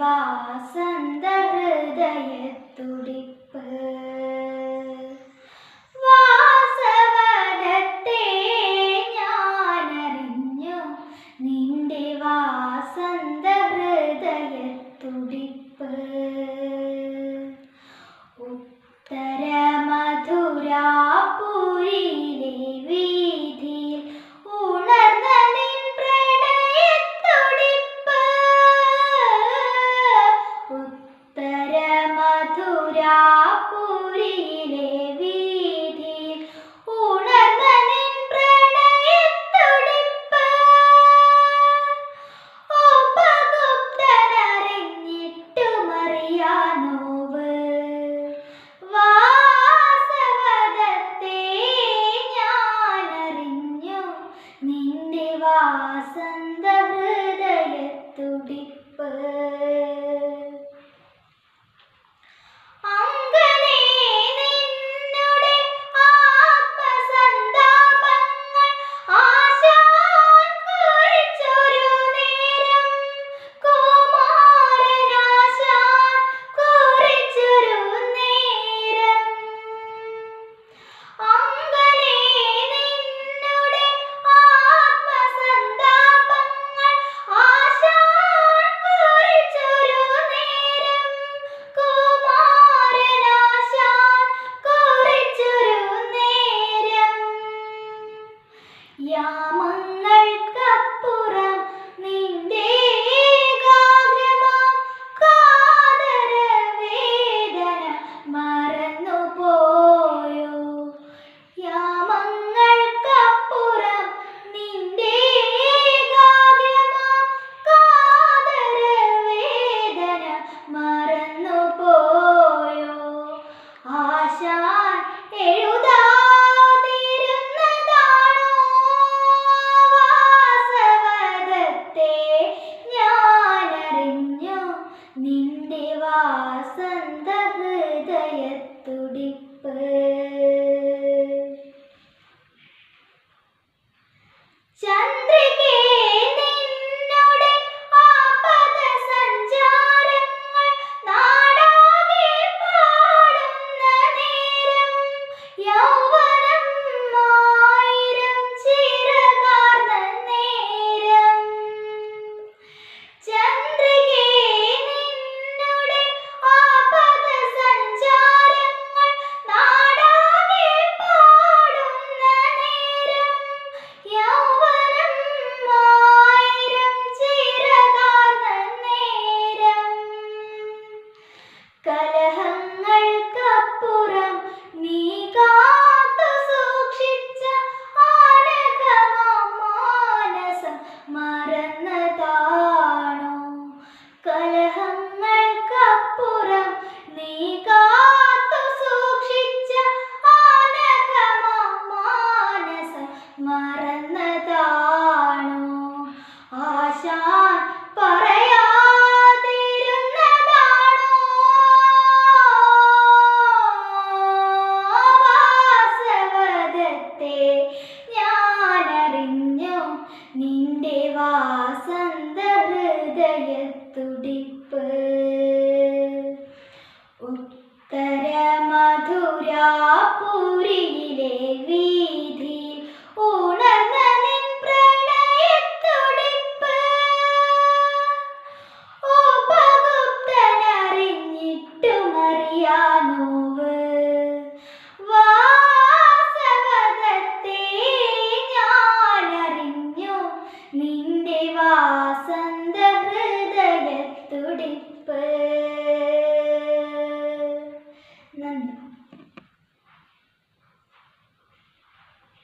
വാസന്തഹൃദയത്തുടി നിന്റെ വാസന്ത കലഹങ്ങൾക്കപ്പുറം നീ കാത്തു സൂക്ഷിച്ച ആനഘമോ മാനസം മറന്നതാണോ? ആശാൻ പറയാതിരുന്നതാണോ? വാസവദത്തെ ഞാനറിഞ്ഞു നിന്റെ വാസന്ത ഹൃദയത്തെ പുരാപൂരിയിലെ വീ